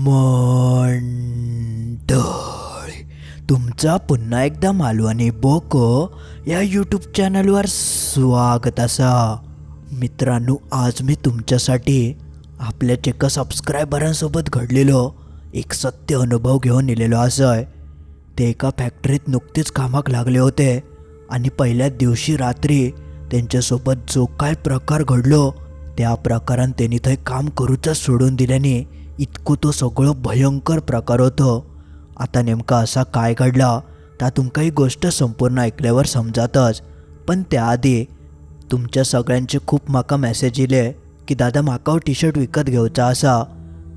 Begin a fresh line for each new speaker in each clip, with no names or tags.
मंडळी तुमचा पुन्हा एकदा मालवणी बोको या यूट्यूब चॅनलवर स्वागत असा. मित्रांनो आज मी तुमच्यासाठी आपल्या एका सबस्क्रायबरांसोबत घडलेलो एक सत्य अनुभव घेऊन नेलेलो असं. ते एका फॅक्टरीत नुकतेच कामाक लागले होते आणि पहिल्या दिवशी रात्री त्यांच्यासोबत जो काय प्रकार घडलो त्या प्रकारान त्यांनी थंय काम करूच सोडून दिल्याने इतकं तो सगळं भयंकर प्रकार होतो. आता नेमका असा काय घडला ता तुमका ही गोष्ट संपूर्ण ऐकल्यावर समजातच. पण त्याआधी तुमच्या सगळ्यांचे खूप म्हाका मेसेज इले की दादा म्हाका हो टी शर्ट विकत घेवचा असा.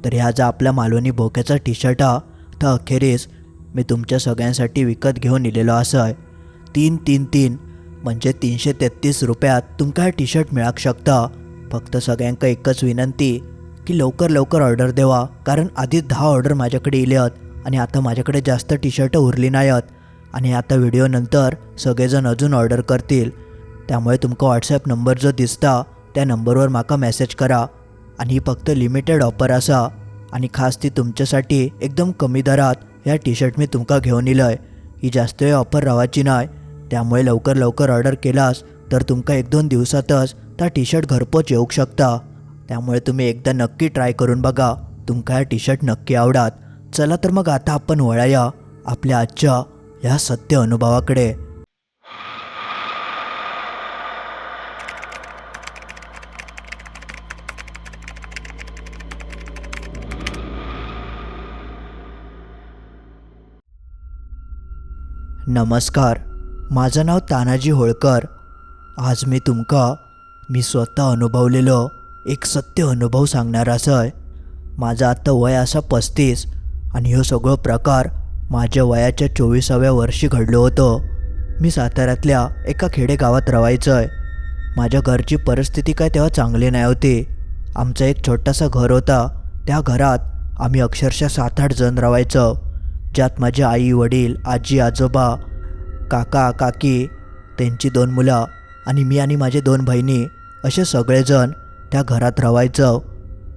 तर ह्या जो आपल्या मालवणी भोक्याचा टी शर्ट हा. तो अखेरीस मी तुमच्या सगळ्यांसाठी विकत घेऊन इलेलो असय. तीन तीन तीन म्हणजे तीनशे तेहतीस रुपयात तुमका हा टी शर्ट मिळाक शकता. फक्त सगळ्यांक एकच विनंती की लवकर लवकर ऑर्डर देवा कारण आधीच दहा ऑर्डर माझ्याकडे इल्यात आणि आता माझ्याकडे जास्त टी शर्ट उरली नाहीत. आणि आता व्हिडिओनंतर सगळेजण अजून ऑर्डर करतील. त्यामुळे तुमका व्हॉट्सॲप नंबर जो दिसता त्या नंबरवर माका मेसेज करा. आणि ही फक्त लिमिटेड ऑफर असा. आणि खास ती तुमच्यासाठी एकदम कमी दरात ह्या टी शर्ट मी तुमका घेऊन इलय. ही जास्त वेळ ऑफर रावाची नाही. त्यामुळे लवकर लवकर ऑर्डर केलास तर तुमका एक दोन दिवसातच त्या टी शर्ट घरपोच येऊ शकता. त्यामुळे तुम्ही एकदा नक्की ट्राय करून बघा. तुमका ह्या टी शर्ट नक्की आवडात. चला तर मग आता आपण वळाया आपल्या आजच्या ह्या सत्य अनुभवाकडे. नमस्कार. माझं नाव तानाजी होळकर. आज मी तुमका मी स्वतः अनुभवलेलो एक सत्य अनुभव सांगणारा सर माझं आता वय असा पस्तीस आणि हो सगळो प्रकार माझ्या वयाच्या चोवीसाव्या वर्षी घडलो होतो. मी साताऱ्यातल्या एका खेडेगावात रवायचंय माझ्या घरची परिस्थिती काय तेव्हा चांगली नाही होती. आमचं एक छोटासा घर होता. त्या घरात आम्ही अक्षरशः सात आठ जण रवायचो ज्यात माझे आई वडील आजी आजोबा काका काकी त्यांची दोन मुलं आणि मी आणि माझे दोन बहिणी असे सगळेजण त्या घरात रवायचं.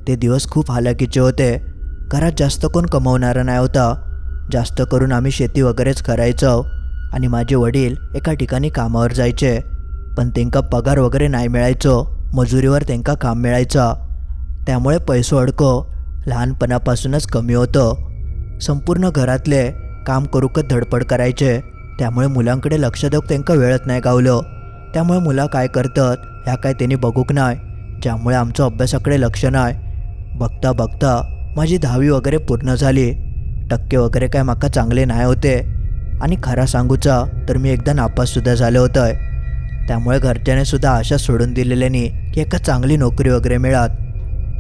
ते दिवस खूप हालाकीचे होते. घरात जास्त कोण कमवणारा नाही होता. जास्त करून आम्ही शेती वगैरेच करायचो. आणि माझे वडील एका ठिकाणी कामावर जायचे. पण त्यांका पगार वगैरे नाही मिळायचो. मजुरीवर त्यांका काम मिळायचं. त्यामुळे पैसो अडको. लहानपणापासूनच कमी होतं. संपूर्ण घरातले काम करूकच धडपड करायचे. त्यामुळे मुलांकडे लक्ष देऊक त्यांका वेळच नाही गावलं. त्यामुळे मुलं काय करतात ह्या काय त्यांनी बघूक नाही. ज्यामुळे आमचं अभ्यासाकडे लक्ष नाही. बघता बघता माझी दहावी वगैरे पूर्ण झाली. टक्के वगैरे काय माका चांगले नाही होते. आणि खरा सांगूचा तर मी एकदा नापाससुद्धा झालं होतं त्यामुळे घरच्याने सुद्धा आशा सोडून दिलेल्यानी की एका चांगली नोकरी वगैरे मिळात.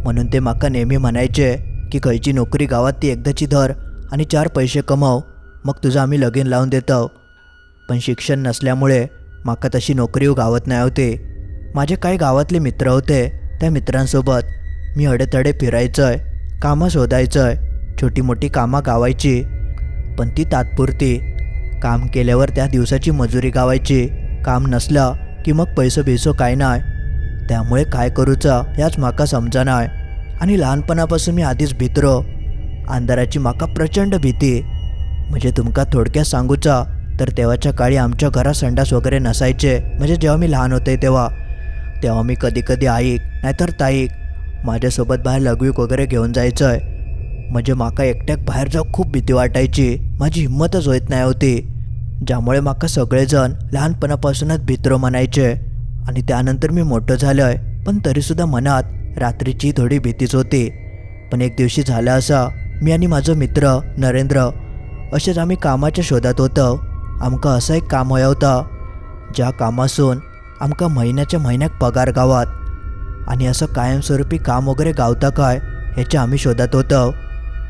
म्हणून ते माका नेहमी म्हणायचे की खयची नोकरी गावात ती एकदाची धर आणि चार पैसे कमाव. मग तुझं आम्ही लगीन लावून देतो पण शिक्षण नसल्यामुळे माका तशी नोकरी गावात नाही होते. माझे काही गावातले मित्र होते. त्या मित्रांसोबत मी अडेतडे फिरायचं आहे कामं शोधायचं आहे छोटी मोठी कामं गावायची. पण ती तात्पुरती. काम केल्यावर त्या दिवसाची मजुरी गावायची. काम नसलं की मग पैसं बिसो काय नाही त्यामुळे काय करूचा याच माका समजा नाही आणि लहानपणापासून मी आधीच भितरो. अंधाराची माका प्रचंड भीती. म्हणजे तुमका थोडक्यात सांगूचा तर तेव्हाच्या काळी आमच्या घरात संडास वगैरे नसायचे. म्हणजे जेव्हा मी लहान होते तेव्हा. तेव्हा मी कधी कधी आईक नाहीतर ताईक माझ्यासोबत बाहेर लघवीक वगैरे घेऊन जायचं आहे म्हणजे माका एकट्याक बाहेर जाऊ खूप भीती वाटायची. माझी हिंमतच होत नाही होती. ज्यामुळे माका सगळेजण लहानपणापासूनच भित्र म्हणायचे. आणि त्यानंतर मी मोठं झालं आहे पण तरीसुद्धा मनात रात्रीची थोडी भीतीच होती. पण एक दिवशी झालं असा मी आणि माझं मित्र नरेंद्र असेच आम्ही कामाच्या शोधात होतो. आमका असं एक काम हवं होता. ज्या कामासून आमका महिन्याच्या महिन्याक पगार गावात. आणि असं कायमस्वरूपी काम वगैरे गावता काय ह्याच्या आम्ही शोधात होतो.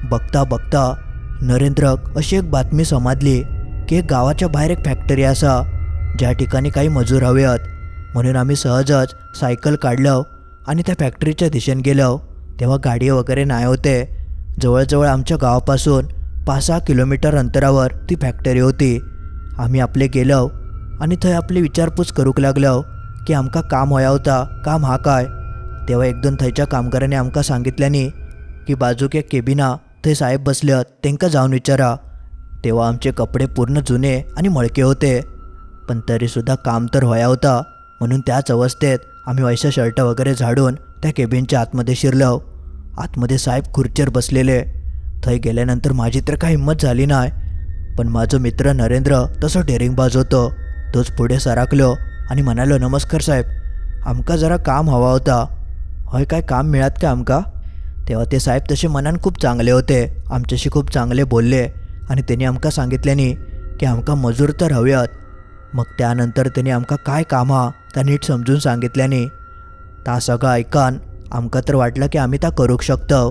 बघता बघता नरेंद्रक अशी एक बातमी समाजली की एक गावाच्या बाहेर एक फॅक्टरी असा ज्या ठिकाणी काही मजूर हवेत. म्हणून आम्ही सहजच सायकल काढलं आणि त्या फॅक्टरीच्या दिशेने गेलो तेव्हा गाडी वगैरे नाही होते. जवळजवळ आमच्या गावापासून पाच सहा किलोमीटर अंतरावर ती फॅक्टरी होती. आम्ही आपले गेलो आणि थंय आपली विचारपूस करूक लागलो की आमका काम होया होता काम हा काय? तेव्हा एक दोन थंयच्या कामगारांनी आमका सांगितल्यानी की बाजूक एक केबिना थंय साहेब बसल्यात तेंका जाऊन विचारा. तेव्हा आमचे कपडे पूर्ण जुने आणि मळके होते. पण तरीसुद्धा काम तर व्हाया होता म्हणून त्याच अवस्थेत आम्ही वैशा शर्ट वगैरे झाडून त्या केबिनच्या आतमध्ये शिरलो आतमध्ये साहेब खुर्चीवर बसलेले. थंय गेल्यानंतर माझी तर काही हिंमत झाली नाही पण माझं मित्र नरेंद्र तसं डेरिंगबाज होतो. तोच पुढे सराकलो आणि म्हणालो नमस्कार साहेब आमका जरा काम हवा होता. हय काय काम मिळात का आमका? तेव्हा ते साहेब तसे मनान खूप चांगले होते आमच्याशी खूप चांगले बोलले आणि त्यांनी आमका सांगितल्यानी की आमका मजूर तर हव्यात मग त्यानंतर त्यांनी आमका काय काम हा त्या नीट समजून सांगितल्यानी ता सगळं ऐकान आमका तर वाटलं की आम्ही ता करूक शकतो.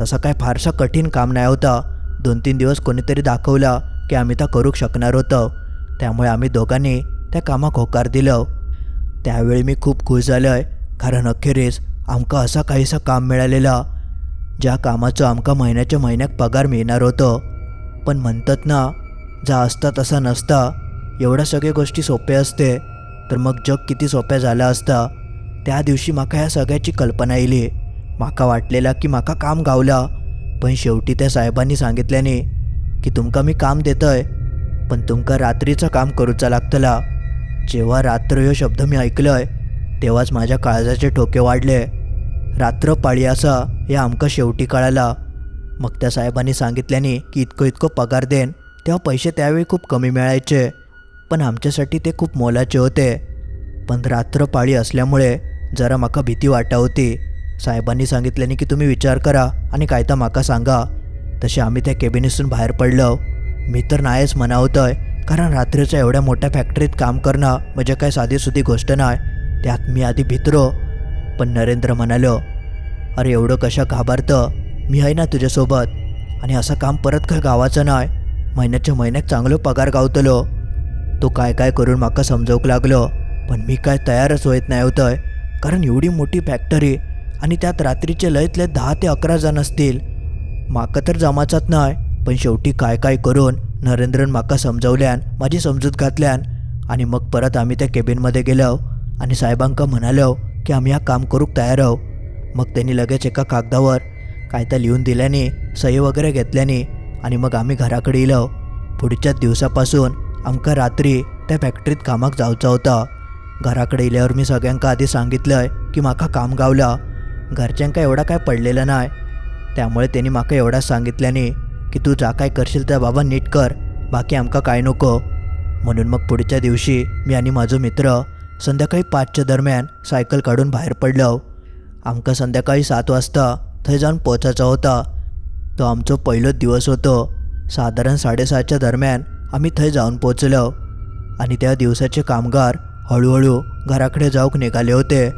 तसं काय फारसं कठीण काम नाही होतं. दोन तीन दिवस कोणीतरी दाखवला की आम्ही ता करूक शकणार होतं. त्यामुळे आम्ही दोघांनी त्या कामाक होकार दिलं. त्यावेळी मी खूप खुश झालो आहे कारण अखेरीस आमका असा काहीसा काम मिळालेला ज्या कामाचं आमका महिन्याच्या महिन्यात पगार मिळणार होतं. पण म्हणतात ना जा असता तसा नसता एवढ्या सगळ्या गोष्टी सोप्या असते तर मग जग किती सोप्या झाला असता. त्या दिवशी माका ह्या सगळ्याची कल्पना येली माका वाटलेला की माका काम गावला पण शेवटी त्या साहेबांनी सांगितल्याने की तुमका मी काम देतोय पण तुमका रात्रीचं काम करूचा लागतला. जेव्हा रात्र ह्यो शब्द मी ऐकलंय तेव्हाच माझ्या काळजाचे ठोके वाढले. रात्र पाळी असा हे आमका शेवटी कळाला. मग त्या साहेबांनी सांगितल्याने की इतकं इतकं पगार देन तेव्हा पैसे त्यावेळी खूप कमी मिळायचे. पण आमच्यासाठी ते खूप मोलाचे होते. पण रात्र पाळी असल्यामुळे जरा माका भीती वाटा होती. साहेबांनी सांगितल्याने की तुम्ही विचार करा आणि काय तर माका सांगा. तसे आम्ही त्या केबिनीसून बाहेर पडलो. मी तर नाहीच म्हणावतोय. कारण रात्रीच्या एवढ्या मोठ्या फॅक्टरीत काम करणं म्हणजे काय साधीसुधी गोष्ट नाही. त्यात मी आधी भितरो. पण नरेंद्र म्हणालो अरे एवढं कशा घाबरतं? मी आहे ना तुझ्यासोबत. आणि असं काम परत काय गावाचं नाही. महिन्याच्या महिन्यात चांगलं पगार गावतलो. तो काय काय करून माका समजवूक लागलो पण मी काय तयारच होत नाही होतंय. कारण एवढी मोठी फॅक्टरी आणि त्यात रात्रीचे लयतले दहा ते अकरा जण असतील. माका तर जमाचात नाही. पण शेवटी काय काय करून नरेंद्रन माका समजवल्यान माझी समजूत घातल्यान आणि मग परत आम्ही त्या केबिनमध्ये गेलो आणि साहेबांका म्हणालो की आम्ही हा काम करूक तयार आहो. मग त्यांनी लगेच एका कागदावर काय तर लिहून दिल्याने सही वगैरे घेतल्याने आणि मग आम्ही घराकडे येलो पुढच्याच दिवसापासून आमका रात्री त्या फॅक्टरीत कामाक जावचा होता. घराकडे येल्यावर मी सगळ्यांका आधी सांगितलंय की माका काम गावला. घरच्यांका एवढा काय पडलेला नाही त्यामुळे त्यांनी माका एवढाच सांगितल्याने की तू जा काय करशील त्या बाबा नीट कर बाकी आमका काय नको. म्हणून मग पुढच्या दिवशी मी आणि माझो मित्र संध्याकाळी पाचच्या दरम्यान सायकल काढून बाहेर पडलो. आमका संध्याकाळी सात वाजता थंय जाऊन पोचायचा होता. तो आमचो पहिलोच दिवस होतो. साधारण साडेसहाच्या दरम्यान आम्ही थंय जाऊन पोचलो आणि त्या दिवसाचे कामगार हळूहळू घराकडे जाऊक निघाले होते.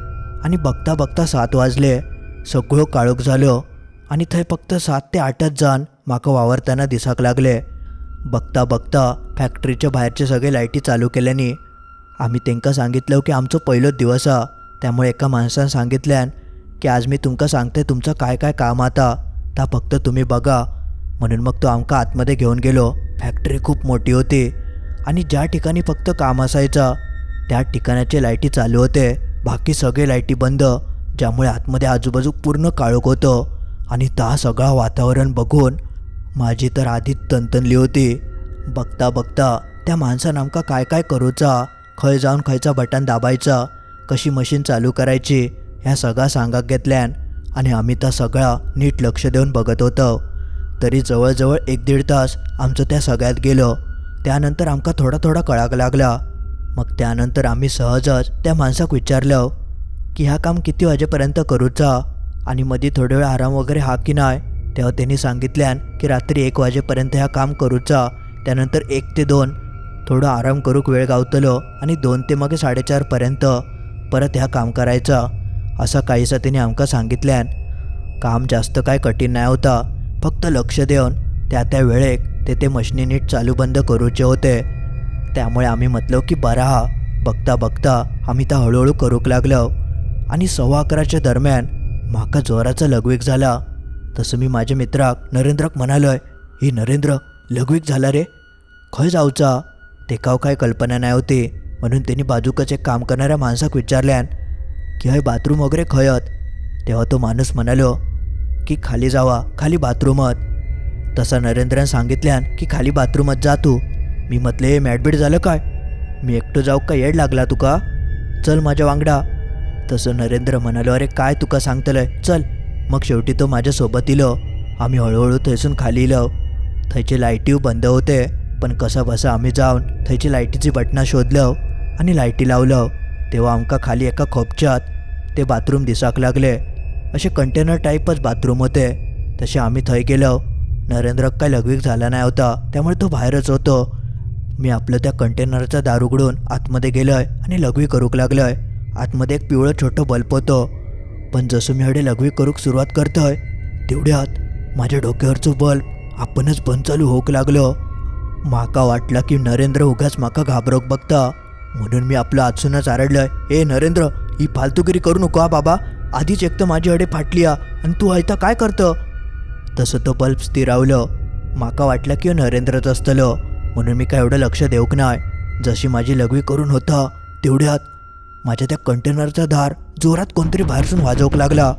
आणि बघता बघता सात वाजले. सगळं काळोख झालो. आणि थंय फक्त सात ते आठच जण माका वावरताना दिसाक लागले. बघता बघता फॅक्टरीच्या बाहेरचे सगळे लाईटी चालू केल्यानी आम्ही तेंका सांगितलं की आमचो पहिलोच दिवस हा. त्यामुळे एका माणसानं सांगितल्यान की आज मी तुमका सांगते तुमचं काय काय काम आता. ता फक्त तुम्ही बघा. म्हणून मग तो आमका आतमध्ये घेऊन गेलो. फॅक्टरी खूप मोठी होती आणि ज्या ठिकाणी फक्त काम असायचं त्या ठिकाणाचे लाईटी चालू होते. बाकी सगळे लाईटी बंद ज्यामुळे आतमध्ये आजूबाजू पूर्ण काळोख होतं आणि ता सगळा वातावरण बघून माझी तर आधीच तनतनली होती. बघता बघता त्या माणसानं आमका काय काय करूचा? खंय जाऊन खयचा बटन दाबायचा? कशी मशीन चालू करायची? ह्या सगळा सांगाक घेतल्यान आणि आम्ही त्या सगळा नीट लक्ष देऊन बघत होतो. तरी जवळजवळ एक दीड तास आमचं त्या सगळ्यात गेलो. त्यानंतर आमका थोडा थोडा कळाक लागला. मग त्यानंतर आम्ही सहजच त्या माणसाक विचारलं की ह्या काम किती वाजेपर्यंत करूचा? आणि मध्ये थोडे वेळ आराम वगैरे हा की नाही तेव्हा त्यांनी सांगितल्यान की रात्री एक वाजेपर्यंत ह्या काम करूचा त्यानंतर एक ते दोन. थोडं आराम करूक वेळ गावतलो आणि दोन ते मग साडेचारपर्यंत परत ह्या काम करायचा. असं काहीसा त्यांनी आमका सांगितल्यान. काम जास्त काय कठीण नाही होता. फक्त लक्ष देऊन त्या त्या वेळेक ते ते मशिनी नीट चालू बंद करूचे होते. त्यामुळे आम्ही म्हटलो की बरा हा. बघता बघता आम्ही त्या हळूहळू करूक लागलो. आणि सव्वा अकराच्या दरम्यान माका जोराचा लघवीक झाला. तसं मी माझ्या मित्राक नरेंद्रक म्हणालोय ही नरेंद्र लघवीक झाला रे. खंय जाऊचा? तेकाव काय कल्पना नाही होती. म्हणून त्यांनी बाजूकच एक काम करणाऱ्या माणसाक विचारल्यान की हय बाथरूम वगैरे खयत? तेव्हा तो माणूस म्हणालो की खाली जावा खाली बाथरूमात. तसा नरेंद्रन सांगितल्यान की खाली बाथरूमात जा तू. मी म्हटले मॅडबीड झालं काय? मी एकटं जाऊ का येड लागला तुका? चल माझ्या वांगडा. तसं नरेंद्र म्हणालो अरे काय तुका सांगतलंय? चल. मग शेवटी तो माझ्यासोबत इलो. आम्ही हळूहळू थंयसून खाली इलो. थंयचे लायटी बंद होते पण कसं बसं आम्ही जाऊन थंयची लायटीची बटणां शोधलं आणि लायटी लावलं. तेव्हा आमकां खाली एका खोपच्यात ते बाथरूम दिसाक लागले. असे कंटेनर टाईपच बाथरूम होते. तसे आम्ही थंय गेलो. नरेंद्र काय लघवीक झाला नाही होता त्यामुळे तो बाहेरच होतो. मी आपलं त्या कंटेनरचा दार उघडून आतमध्ये गेलोय आणि लघवी करूक लागलोय. आतमध्ये एक पिवळं छोटं बल्ब होतं. पण जसं मी हडे लघवी करूक सुरुवात करतोय तेवढ्यात माझ्या डोक्यावरचं बल्ब आपणच बंद चालू होऊक लागलो. माका वाटला की नरेंद्र उगाच माका घाबरवक बघता म्हणून मी आपलं आजसूनच आरडलंय ए नरेंद्र ही फालतूगिरी करू नको हा बाबा आधीच एक तर माझी हडे फाटली आणि तू आयता काय करतं? तसं तो बल्ब स्थिरावलं. माका वाटलं की नरेंद्रच असतलं म्हणून मी काय एवढं लक्ष देऊक नाय. जशी माझी लघवी करून होता तेवढ्यात माझ्या त्या कंटेनरचा धार जोरात कोणतरी बाहेरसून वाजवूक लागला.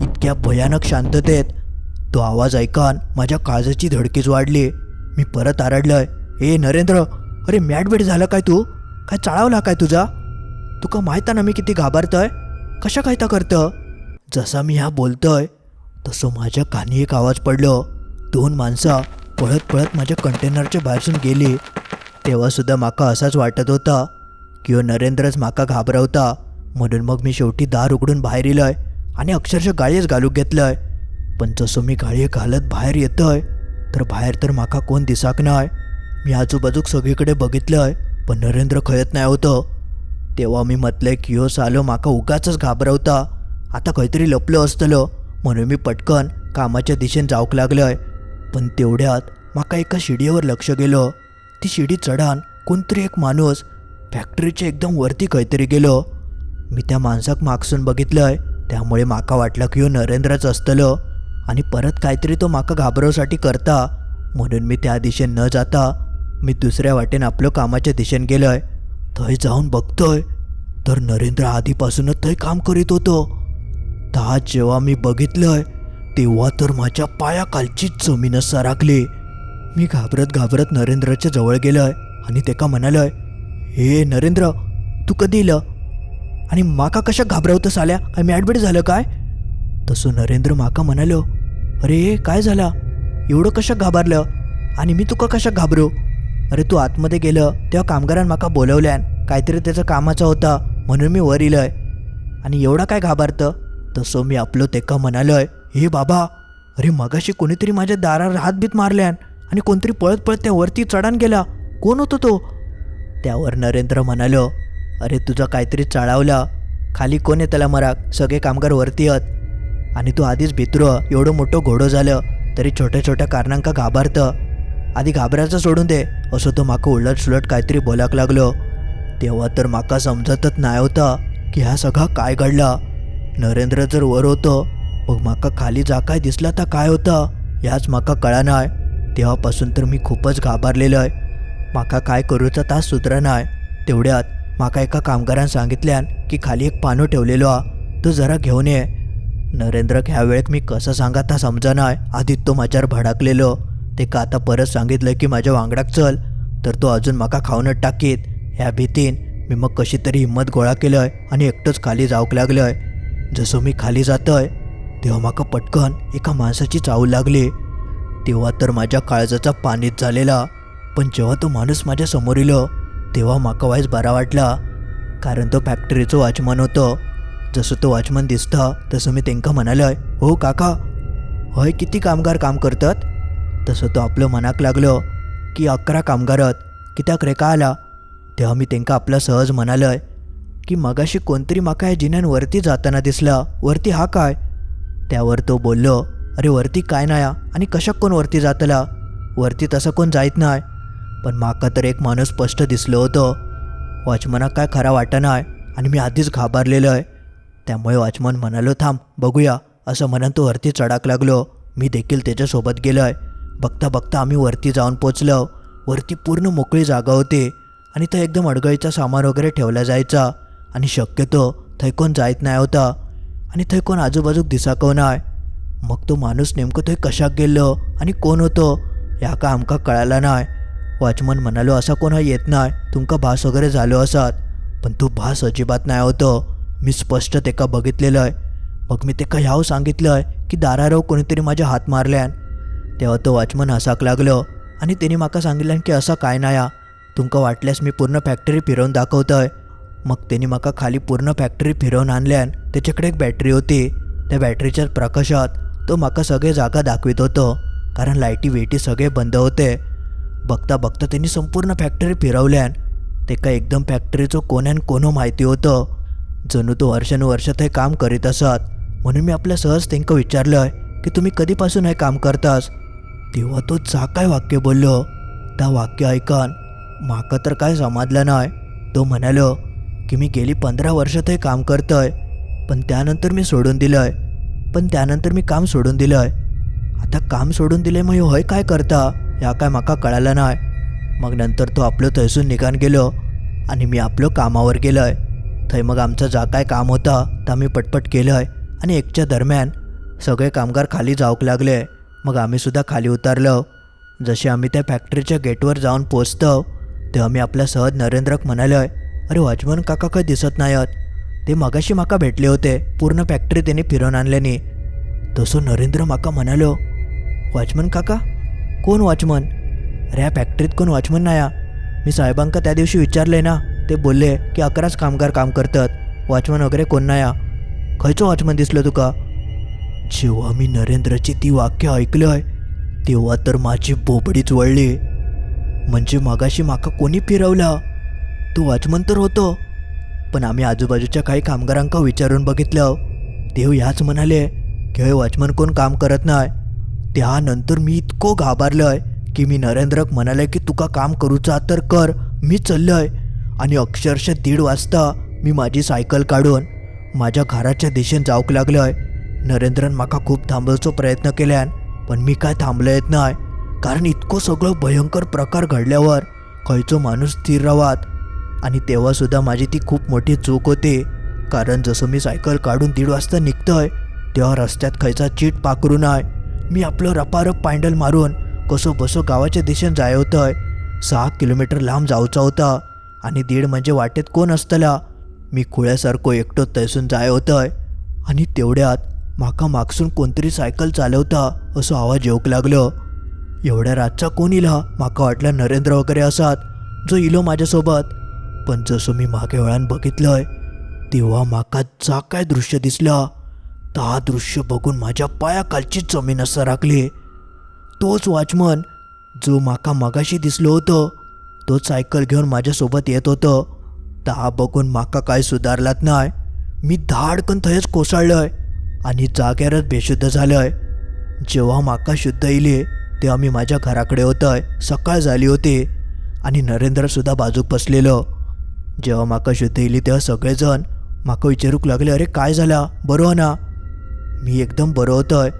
इतक्या भयानक शांततेत तो आवाज ऐकान माझ्या काळजाची धडकीच वाढली. मी परत आरडलंय ए नरेंद्र अरे मॅडबेड झालं काय तू? काय चाळावला काय तुझा? तुका माहीत आहे ना मी किती घाबरतोय? कशा काय तर करतं? जसा मी ह्या बोलतोय तसं माझ्या कानी एक आवाज पडलो. दोन माणसं पळत पळत माझ्या कंटेनरच्या बाहेरसून गेली. तेव्हासुद्धा माका असाच वाटत होता किंवा नरेंद्रच माका घाबरवता. म्हणून मग मी शेवटी दार उघडून बाहेर इलोय आणि अक्षरशः गाळीच घालूक घेतलंय. पण जसं मी गाळी घालत बाहेर येतोय तर बाहेर तर माका कोण दिसाक नाय मी आजूबाजूक सगळीकडे बघितलंय पण नरेंद्र खयत नाही होतं. तेव्हा मी म्हटलंय की हो सालो माका उगाचच घाबरवता. आता काहीतरी लपलं असतलं म्हणून मी पटकन कामाच्या दिशेन जाऊक लागलोय. पण तेवढ्यात माका एका शिडीवर लक्ष गेलो. ती शिडी चढान कोणतरी एक माणूस फॅक्टरीच्या एकदम वरती काहीतरी गेलो. मी त्या माणसाक मागसून बघितलंय. त्यामुळे माका वाटलं की हो नरेंद्रच असतलं. आणि परत काहीतरी तो माका घाबरवसाठी करता. म्हणून मी त्या दिशेने न जाता मी दुसऱ्या वाटेन आपलं कामाच्या दिशेने गेलोय. थंय जाऊन बघतोय. तर नरेंद्र आधीपासूनच थंय काम करीत होतो. ताज जेव्हा मी बघितलंय तेव्हा तर माझ्या पायाखालचीच जमीनच सराकली मी घाबरत घाबरत नरेंद्रच्या जवळ गेलोय आणि तेका म्हणालोय हे नरेंद्र तू कधी इलं? आणि माका कशा घाबरवतस आल्या? काय ॲडमिट झालं काय? तसं नरेंद्र माका म्हणालो अरे काय झाला? एवढं कशा घाबरलं? आणि मी तुका कशा घाबरू? अरे तू आतमध्ये गेलं तेव्हा कामगारान माका बोलवल्यान काहीतरी त्याचं कामाचा होता म्हणून मी वर इलंय. आणि एवढा काय घाबरतं? तसं मी आपलं तेका म्हणालोय हे बाबा अरे मगाशी कोणीतरी माझ्या दारावर हातबीत मारल्यान आणि कोणतरी पळत पळत त्या वरती चढान गेला. कोण होतो तो? त्यावर नरेंद्र म्हणालो अरे तुझा काहीतरी चाळावला. खाली कोण आहे त्याला मराक? सगळे कामगार वरती आहेत. आणि तू आधीच भित्र एवढं मोठं घोडं झालं तरी छोट्या छोट्या कारणांका घाबरतं. आधी घाबरायचं सोडून दे. असं तो माका उलट सुलट काहीतरी बोलाक लागलो. तेव्हा तर माका समजतच नाही होता की हा सगळा काय घडला. नरेंद्र जर वर होतो मग माका खाली जा काय दिसला तर काय होतं ह्याच माका कळा नाही तेव्हापासून तर मी खूपच घाबरलेलो आहे माका काय करूचा तास सुधरनाय तेवढ्यात माका एका कामगारान सांगितल्यान की खाली एक पानो ठेवलेलो हा. तो जरा घेऊन ये. नरेंद्र ह्या वेळेक मी कसं सांगा ता समजनाय आधी तो माझ्यावर भडकलेलो. ते का आता परत सांगितलं की माझ्या वांगडाक चल. तर तो अजून माका खाऊनच टाकीत. ह्या भीतीन मी मग कशी तरी हिंमत गोळा केलंय आणि एकटंच खाली जाऊक लागलंय. जसं मी खाली जातोय तेव्हा माका पटकन एका माणसाची चावू लागली. तेव्हा तर माझ्या काळजाचा पाणीच झालेला. पण जेव्हा तो माणूस माझ्यासमोर इलो तेव्हा माका वाईज बरा वाटला. कारण तो फॅक्टरीचो वॉचमन होतो. जसं तो वॉचमन दिसता तसं मी तेंका म्हणालोय हो काका. हय किती कामगार काम करतात? तसं तो आपलं मनाक लागलो की अकरा कामगारात कित्याक रे का आला? तेव्हा मी तेंका आपला सहज म्हणालोय की मगाशी कोणतरी माका या जिन्यान वरती जाताना दिसला. वरती हा काय? त्यावर तो बोललो अरे वरती काय नाही आणि कशा कोण वरती जातला? वरती तसं कोण जायत नाही पण माका तर एक माणूस स्पष्ट दिसलो होतो. वॉचमनाक काय खरा वाटत नाही आणि मी आधीच घाबरलेलो आहे त्यामुळे वॉचमन म्हणालो थांब बघूया असं म्हणून तो वरती चढाक लागलो. मी देखील त्याच्यासोबत गेलो आहे बघता बघता आम्ही वरती जाऊन पोचलो. वरती पूर्ण मोकळी जागा होती आणि तर एकदम अडगळीचा सामान वगैरे ठेवला जायचा. आणि शक्यतो थंय कोण जायत नाही होता आणि थंय कोण आजूबाजूक दिसा कोण आहे मग तो माणूस नेमकं थंय कशाक गेल्लो आणि कोण होतो ह्या का आमकां कळाला नाय. वॉचमन म्हणालो असा कोण येत नाही? तुमका भास वगैरे झालो असत. पण तो भास अजिबात नाही होतो. मी स्पष्ट तेका बघितलेलं आहे मग मी तेका ह्याव सांगितलंय की दाराराव कोणीतरी माझ्या हात मारल्यान. तेव्हा तो वॉचमन हसाक लागलो आणि त्याने म्हाका सांगितलं की असं काय नाही हा. तुमका वाटल्यास मी पूर्ण फॅक्टरी फिरवून दाखवतोय. मग तेणी म्हाका खाली पूर्ण फॅक्टरी फिरवून आणल्यान त्याच्याकडे एक बॅटरी होती. त्या बॅटरीच्या प्रकाशात तो म्हाका सगळे जागा दाखवित होतो कारण लाईटी वेटी सगळे बंद होते. बघता बघता त्यांनी संपूर्ण फॅक्टरी फिरवल्यान तेका एकदम फॅक्टरीचं कोण्यान कोणो हो माहिती होतं. जणू तो वर्षानुवर्ष ते काम करीत असत. म्हणून मी आपल्या सहज त्यांना विचारलंय की तुम्ही कधीपासून हे काम करतास? तेव्हा तो जा काय वाक्य बोललो. त्या वाक्य ऐकन माका तर काय समजलं नाही तो म्हणालो की मी गेली पंधरा वर्ष ते काम करतोय पण त्यानंतर मी सोडून दिलंय. पण त्यानंतर मी काम सोडून दिलंय. आता काम सोडून दिले मग होय काय करता? ह्या काय म्हाका कळालं नाही. मग नंतर तो आपलं थंयसून निघान गेलो आणि मी आपलं कामावर गेलोय. थंय मग आमचं जा काय काम होतं तर आम्ही पटपट केलंय आणि एकच्या दरम्यान सगळे कामगार खाली जाऊक लागले. मग आम्ही सुद्धा खाली उतरलो. जसे आम्ही त्या फॅक्टरीच्या गेटवर जाऊन पोचतो तेव्हा मी आपल्या सहज नरेंद्रक म्हणालोय अरे वॉचमन काका काय दिसत नाहीत ते मगाशी माका भेटले होते पूर्ण फॅक्टरी त्यांनी फिरवून आणल्यानी. तसं नरेंद्र माका म्हणालो वॉचमन काका कोण वॉचमन? अरे ह्या फॅक्टरीत कोण वॉचमन नाही हा. मी साहेबांका त्या दिवशी विचारले ना ते बोलले की अकराच कामगार काम करतात. वॉचमन वगैरे कोण नाही हा. खंयचो वॉचमन दिसलं तुका? जेव्हा मी नरेंद्रची ती वाक्य ऐकलंय तेव्हा तर माझी बोबडीच वळली. म्हणजे मगाशी माका कोणी फिरवला? तो वॉचमन तर होतो. पण आम्ही आजूबाजूच्या काही कामगारांका विचारून बघितलं. देव ह्याच म्हणाले की हे वॉचमन कोण काम करत नाही त्यानंतर मी इतको आहे की मी नरेंद्रक म्हणाले की तुका काम करूचा तर कर मी चाललोय. आणि अक्षरशः दीड वाजता मी माझी सायकल काढून माझ्या घराच्या दिशेने जाऊक लागलंय. नरेंद्रन माका खूप थांबवचो प्रयत्न केल्यान पण मी काय थांबलो येत नाही कारण इतकं सगळं भयंकर प्रकार घडल्यावर खंयचो माणूस स्थिर रावात. आणि तेव्हा सुद्धा माझी ती खूप मोठी चूक होती कारण जसं मी सायकल काढून दीड वाजता निघतोय तेव्हा रस्त्यात खयचा चीट पाकरू नाय. मी आपलं रपारप पायंडल मारून कसो बसो गावाच्या दिशेन जाय होतंय. सहा किलोमीटर लांब जाऊचा होता आणि दीड म्हणजे वाटेत कोण असतला? मी खुळ्यासारखो एकटो थंयसून जाय होतंय. आणि तेवढ्यात म्हाका मागसून कोणतरी सायकल चालवता असो आवाज येऊक लागलो. एवढ्या रातचा कोण इला? म्हाका वाटलं नरेंद्र वगैरे असात जो इलो माझ्यासोबत. पण जसं मी मागे वेळान बघितलंय तेव्हा म्हाका जा काय दृश्य दिसलं. ता दृश्य बघून माझ्या पायाखालची जमीन सरकली तोच वॉचमन जो माका मगाशी दिसलो होतो तो सायकल घेऊन माझ्यासोबत येत होतो. ता बघून माका काय सुधारलात नाही मी धाडकन थंयच कोसळलंय आणि जाग्यारच बेशुद्ध झालंय. जेव्हा माका शुद्ध येईले तेव्हा मी माझ्या घराकडे होतंय. सकाळ झाली होती आणि नरेंद्रसुद्धा बाजूक बसलेलो. जेव्हा माका शुद्ध येईली तेव्हा सगळेजण माका विचारूक लागले अरे काय झाला? बरो हो ना. मी एकदम बरं होतोय.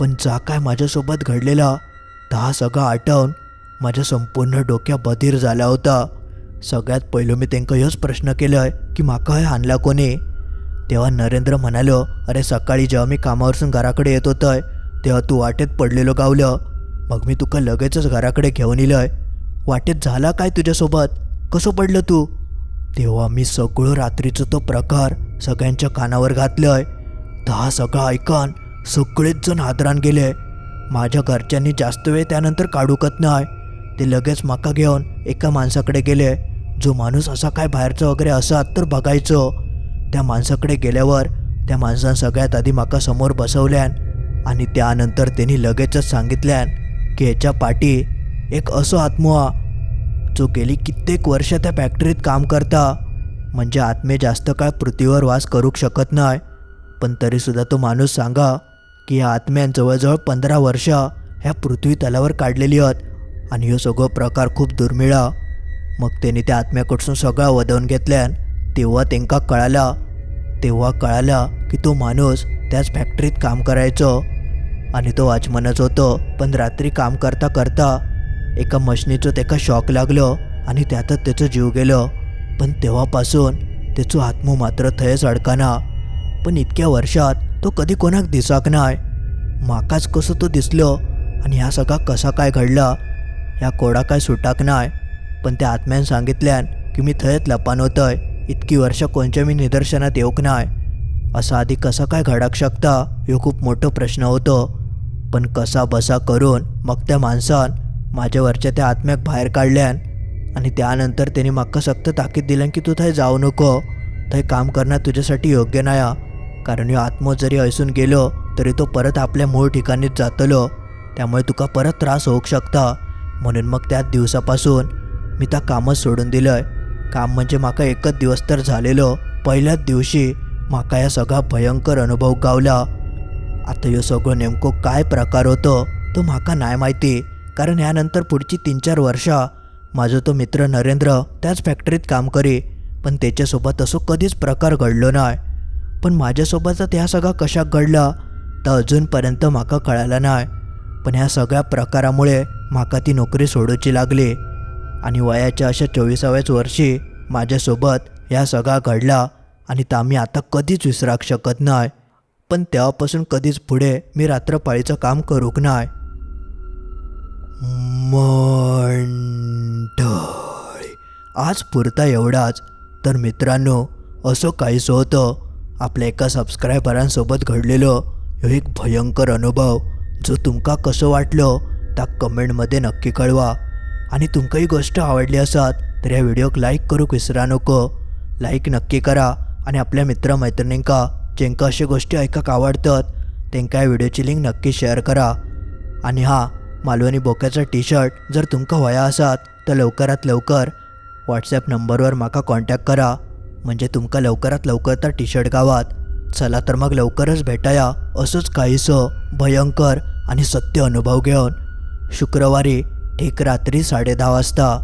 पण जा काय माझ्यासोबत घडलेला? ता सगळा आठवून माझ्या संपूर्ण डोक्या बधीर झाला होता. सगळ्यात पहिलं मी त्यांना ह्योच प्रश्न केलोय की माका हे आणला कोणी? तेव्हा नरेंद्र म्हणालो अरे सकाळी जेव्हा मी कामावरसून घराकडे येत होतोय तेव्हा तू वाटेत पडलेलो गावलं. मग मी तुका लगेचच घराकडे घेऊन इलंय. वाटेत झाला काय तुझ्यासोबत? कसं पडलं तू? तेव्हा मी सगळं रात्रीचं तो प्रकार सगळ्यांच्या कानावर तर दहा सगळं ऐकान सगळेच जण हादरान गेले. माझ्या घरच्यांनी जास्त वेळ त्यानंतर काढूकत नाही. ते लगेच माका घेऊन एका माणसाकडे गेले. जो माणूस असा काय बाहेरचा वगैरे असा तर बघायचो. त्या माणसाकडे गेल्यावर त्या माणसानं सगळ्यात आधी मका समोर बसवल्यान आणि त्यानंतर त्यांनी लगेचच सांगितल्यान की ह्याच्या पाठी एक असो आत्मा जो गेली कित्येक वर्ष त्या फॅक्टरीत काम करता. म्हणजे आत्मे जास्त काळ पृथ्वीवर वास करूक शकत नाही. पण तरीसुद्धा तो माणूस सांगा की या आत्म्यान जवळजवळ पंधरा वर्ष ह्या पृथ्वी तलावर काढलेली आहेत आणि ह्यो सगळो प्रकार खूप दुर्मिळा. मग त्यांनी त्या आत्म्याकडसून सगळा वदवून घेतल्यान तेव्हा तेंका कळाला तेव्हा कळाला की तो माणूस त्याच फॅक्टरीत काम करायचो. आणि तो वाचमनच होतो पण रात्री काम करता करता एका मशनीचं त्याका शॉक लागलो आणि त्यातच त्याचं जीव गेलो. पण तेव्हापासून त्याचो आत्मो मात्र थंयच अडकाना. पण इतक्या वर्षात तो कधी कोणाक दिसाक नाय. म्हाकाच कसं तो दिसलो आणि ह्या सगळा कसा काय घडला ह्या कोडा काय सुटाक नाय. पण त्या आत्म्यान सांगितल्यान की मी थंयच लपान होतय इतकी वर्ष कोणच्या मी निदर्शनात येऊक नाय. असं आधी कसं काय घडाक शकता ह्यो खूप मोठो प्रश्न होतो. पण कसा बसा करून मग त्या माणसान माझ्यावरच्या त्या आत्म्याक बाहेर काढल्यान आणि त्यानंतर त्याने म्हाका सक्त ताकीद दिल्यान की तू थंय जाऊ नको. थंय काम करणं तुझ्यासाठी योग्य नाही कारण ह्यो आत्मो जरी हयसून गेलो तरी तो परत आपल्या मूळ ठिकाणीच जातलो. त्यामुळे तुका परत त्रास होऊक शकता. म्हणून मग त्याच दिवसापासून मी त्या कामच सोडून दिलंय. काम म्हणजे माका एकच दिवस तर झालेलो. पहिल्याच दिवशी माका या सगळा भयंकर अनुभव गावला. आता ह्यो सगळं नेमको काय प्रकार होतो तो म्हाका नाही माहिती. कारण ह्यानंतर पुढची तीन चार वर्षा माझो तो मित्र नरेंद्र त्याच फॅक्टरीत काम करी पण त्याच्यासोबत असो कधीच प्रकार घडलो नाही पण माझ्यासोबतच ह्या सगळा कशाक घडला तर अजूनपर्यंत म्हाका कळालं नाही. पण ह्या सगळ्या प्रकारामुळे म्हाका ती नोकरी सोडूची लागली. आणि वयाच्या अशा चोवीसाव्याच वर्षी माझ्यासोबत ह्या सगळा घडला आणि ता मी आता कधीच विसराक शकत नाही. पण तेव्हापासून कधीच पुढे मी रात्रपाळीचं काम करूक नाही. मंडळी आज पुरता एवढाच. तर मित्रांनो असं काहीसं होतं आपल्या एका सबस्क्रायबरांसोबत घडलेलो ह्यो एक भयंकर अनुभव. जो तुमका कसो वाटलो ता कमेंटमध्ये नक्की कळवा. आणि तुमका ही गोष्ट आवडली असत तर ह्या व्हिडिओक लाईक करूक विसरा नको. लाईक नक्की करा आणि आपल्या मित्रमैत्रिणींका जेंका अशा गोष्टी ऐकाक आवडतात तेंका या व्हिडिओची लिंक नक्की शेअर करा. आणि हा मालवणी बोक्याचा टी शर्ट जर तुमका वया आसात तर लवकरात लवकर व्हॉट्सॲप नंबरवर म्हाका कॉन्टॅक्ट करा. म्हणजे तुमका लवकरात लवकर तर टी शर्ट गावात. चला तर मग लवकरच भेटाया असंच काहीसं भयंकर आणि सत्य अनुभव घेऊन. शुक्रवारी ठीक रात्री साडेदहा वाजता.